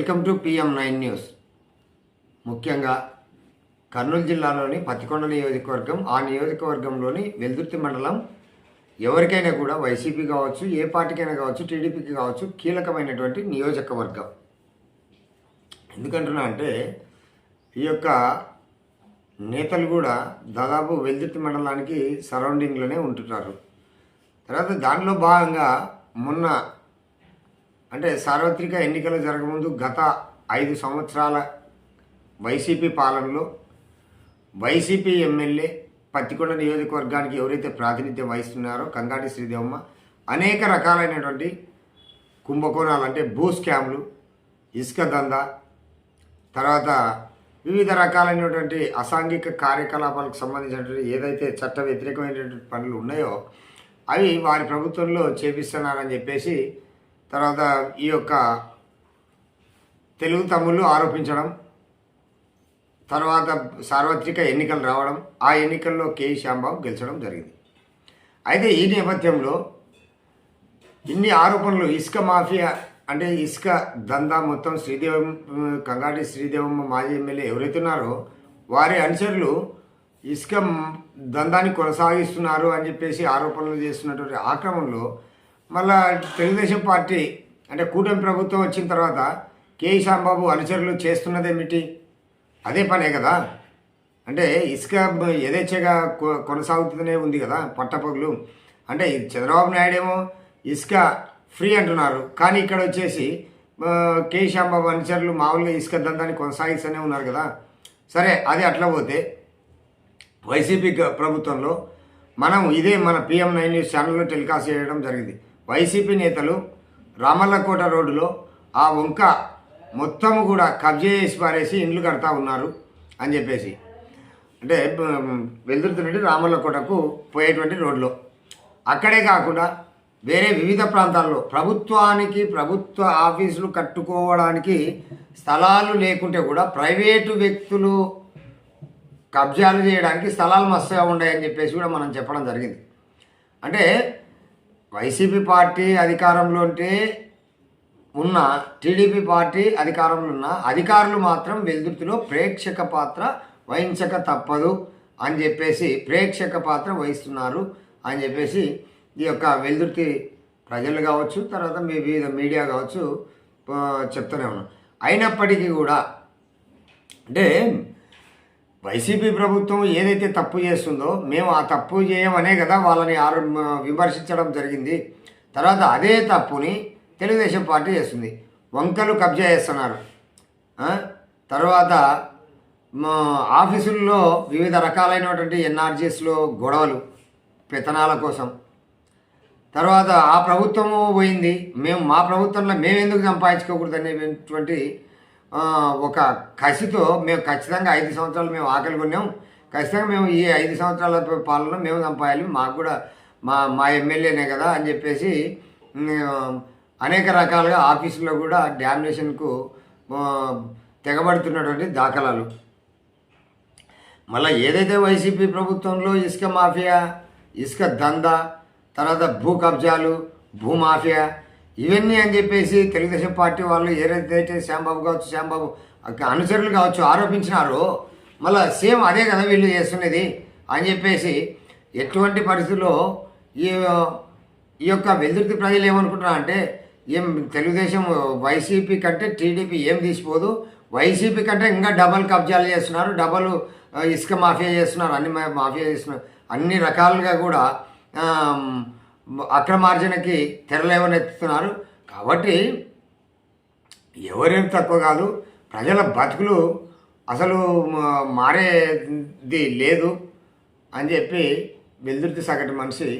Welcome to PM nine news. ముఖ్యంగా కర్నూలు జిల్లాలోని పత్తికొండ నియోజకవర్గం ఆ నియోజకవర్గంలోని వెల్దుర్తి మండలం ఎవరికైనా కూడా వైసీపీ కావచ్చు ఏ పార్టీకైనా కావచ్చు టీడీపీకి కావచ్చు కీలకమైనటువంటి నియోజకవర్గం. ఎందుకంటున్నా అంటే ఈ యొక్క నేతలు కూడా దాదాపు వెల్దుర్తి మండలానికి సరౌండింగ్లోనే ఉంటున్నారు. తర్వాత దానిలో భాగంగా మొన్న అంటే సార్వత్రిక ఎన్నికలు జరగముందు గత ఐదు సంవత్సరాల వైసీపీ పాలనలో వైసీపీ ఎమ్మెల్యే పత్తికొండ నియోజకవర్గానికి ఎవరైతే ప్రాతినిధ్యం వహిస్తున్నారో కంగాటి శ్రీదేవమ్మ అనేక రకాలైనటువంటి కుంభకోణాలు అంటే భూ స్కామ్లు ఇసుక దందా తర్వాత వివిధ రకాలైనటువంటి అసాంఘిక కార్యకలాపాలకు సంబంధించినటువంటి ఏదైతే చట్ట వ్యతిరేకమైనటువంటి పనులు ఉన్నాయో అవి వారి ప్రభుత్వంలో చేపిస్తున్నారని చెప్పేసి తర్వాత ఈ యొక్క తెలుగు తమ్ముళ్ళు ఆరోపించడం తర్వాత సార్వత్రిక ఎన్నికలు రావడం ఆ ఎన్నికల్లో కే. శ్యాంబాబు గెలిచడం జరిగింది. అయితే ఈ నేపథ్యంలో ఇన్ని ఆరోపణలు ఇసుక మాఫియా అంటే ఇసుక దందా మొత్తం శ్రీదేవం కంగాటి శ్రీదేవమ్మ మాజీ ఎమ్మెల్యే ఎవరైతే ఉన్నారో వారి అనుచరులు ఇసుక దందాన్ని కొనసాగిస్తున్నారు అని చెప్పేసి ఆరోపణలు చేస్తున్నటువంటి ఆ క్రమంలో మళ్ళా తెలుగుదేశం పార్టీ అంటే కూటమి ప్రభుత్వం వచ్చిన తర్వాత కే శ్యాంబాబు అనుచరులు చేస్తున్నదేమిటి? అదే పనే కదా? అంటే ఇసుక యథేచ్ఛగా కొ- కొనసాగుతూనే ఉంది కదా పట్టపగులు. అంటే చంద్రబాబు నాయుడు ఏమో ఇసుక ఫ్రీ అంటున్నారు. కానీ ఇక్కడ వచ్చేసి కే శ్యాంబాబు అనుచరులు మామూలుగా ఇసుక దందాన్ని కొనసాగిస్తూనే ఉన్నారు కదా? సరే అది అట్లా పోతే వైసీపీ ప్రభుత్వంలో మనం ఇదే మన పిఎం నైన్ న్యూస్ ఛానల్లో టెలికాస్ట్ చేయడం జరిగింది. వైసీపీ నేతలు రామల్లకోట రోడ్డులో ఆ వంక మొత్తం కూడా కబ్జా చేసి పారేసి ఇండ్లు కడతా ఉన్నారు అని చెప్పేసి. అంటే బ- నుండి రామల్లకోటకు పోయేటువంటి రోడ్లో అక్కడే కాకుండా వేరే వివిధ ప్రాంతాల్లో ప్రభుత్వానికి ప్రభుత్వ ఆఫీసులు కట్టుకోవడానికి స్థలాలు లేకుంటే కూడా ప్రైవేటు వ్యక్తులు కబ్జాలు చేయడానికి స్థలాలు మస్తుగా ఉన్నాయని చెప్పేసి కూడా మనం చెప్పడం జరిగింది. అంటే వైసీపీ పార్టీ అధికారంలో ఉంటే ఉన్న టీడీపీ పార్టీ అధికారంలో ఉన్న అధికారులు మాత్రం వెల్దుర్తిలో ప్రేక్షక పాత్ర వహించక తప్పదు అని చెప్పేసి ప్రేక్షక పాత్ర వహిస్తున్నారు అని చెప్పేసి ఈ యొక్క వెల్దుర్తి ప్రజలు కావచ్చు తర్వాత మీ వివిధ మీడియా కావచ్చు చెప్తూనే ఉన్నాం. అయినప్పటికీ కూడా అంటే వైసీపీ ప్రభుత్వం ఏదైతే తప్పు చేస్తుందో మేము ఆ తప్పు చేయమనే కదా వాళ్ళని ఆరు విమర్శించడం జరిగింది. తర్వాత అదే తప్పుని తెలుగుదేశం పార్టీ చేస్తుంది. వంకలు కబ్జా చేస్తున్నారు. తర్వాత మా ఆఫీసుల్లో వివిధ రకాలైనటువంటి ఎన్ఆర్జీస్లో గొడవలు పెత్తనాల కోసం. తర్వాత ఆ ప్రభుత్వము పోయింది. మేము మా ప్రభుత్వంలో మేము ఎందుకు సంపాదించుకోకూడదు అనేటువంటి ఒక కసితో మేము ఖచ్చితంగా ఐదు సంవత్సరాలు మేము ఆకలి కొన్నాం. ఖచ్చితంగా మేము ఈ ఐదు సంవత్సరాల పాలన మేము సంపాదాలి మాకు కూడా మా మా ఎమ్మెల్యేనే కదా అని చెప్పేసి అనేక రకాలుగా ఆఫీసులో కూడా డామినేషన్కు తెగబడుతున్నటువంటి దాఖలాలు. మళ్ళీ ఏదైతే వైసీపీ ప్రభుత్వంలో ఇసుక మాఫియా ఇసుక దందా తర్వాత భూ కబ్జాలు భూమాఫియా ఇవన్నీ అని చెప్పేసి తెలుగుదేశం పార్టీ వాళ్ళు ఏదైతే శ్యాంబాబు కావచ్చు శ్యాంబాబు అనుచరులు కావచ్చు ఆరోపించినారో మళ్ళీ సేమ్ అదే కదా వీళ్ళు చేస్తున్నది అని చెప్పేసి ఎటువంటి పరిస్థితుల్లో ఈ ఈ యొక్క వెల్దుర్తి ప్రజలు ఏమనుకుంటున్నారు అంటే ఏం తెలుగుదేశం వైసీపీ కంటే టీడీపీ ఏం తీసిపోదు వైసీపీ కంటే ఇంకా డబల్ కబ్జాలు చేస్తున్నారు డబల్ ఇసుక మాఫియా చేస్తున్నారు అన్ని మా- మాఫియా చేస్తున్నారు అన్ని రకాలుగా కూడా అక్రమార్జనకి తెరలేవనెత్తుతున్నారు కాబట్టి ఎవరేం తక్కువ కాదు ప్రజల బతుకులు అసలు మారేది లేదు అని చెప్పి వెల్దుర్తి సగటు మనిషి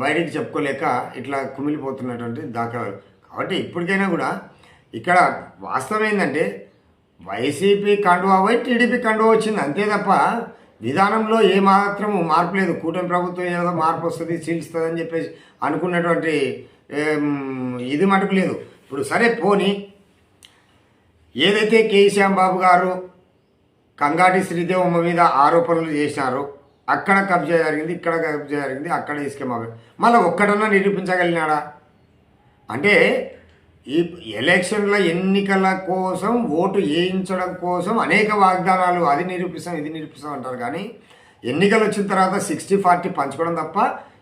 బయటికి చెప్పుకోలేక ఇట్లా కుమిలిపోతున్నటువంటి దాఖలాలు. కాబట్టి ఇప్పటికైనా కూడా ఇక్కడ వాస్తవం ఏంటంటే వైసీపీ కండువా పోయి టీడీపీ కండువా వచ్చింది అంతే తప్ప విధానంలో ఏ మాత్రము మార్పు లేదు. కూటమి ప్రభుత్వం ఏదో మార్పు వస్తుంది చీల్స్తుంది అని చెప్పేసి అనుకున్నటువంటి ఇది మటుకు లేదు. ఇప్పుడు సరే పోని ఏదైతే కేశ్యాం బాబు గారు కంగాటి శ్రీదేవమ్మ మీద ఆరోపణలు చేశారో అక్కడ కబ్జా జరిగింది ఇక్కడ కబ్జా జరిగింది అక్కడ ఇసుక మళ్ళీ ఒక్కడన్నా నిరూపించగలిగినాడా? అంటే ఈ ఎలక్షన్ల ఎన్నికల కోసం ఓటు వేయించడం కోసం అనేక వాగ్దానాలు అది నిరూపిస్తాం ఇది నిరూపిస్తాం అంటారు. కానీ ఎన్నికలు వచ్చిన తర్వాత సిక్స్టీ ఫార్టీ పంచుకోవడం తప్ప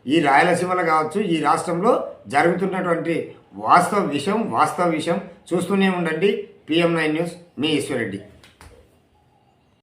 ఈ రాయలసీమలో కావచ్చు ఈ రాష్ట్రంలో జరుగుతున్నటువంటి వాస్తవ విషయం వాస్తవ విషయం చూస్తూనే ఉండండి. పిఎం నైన్ న్యూస్ మీ ఈశ్వరెడ్డి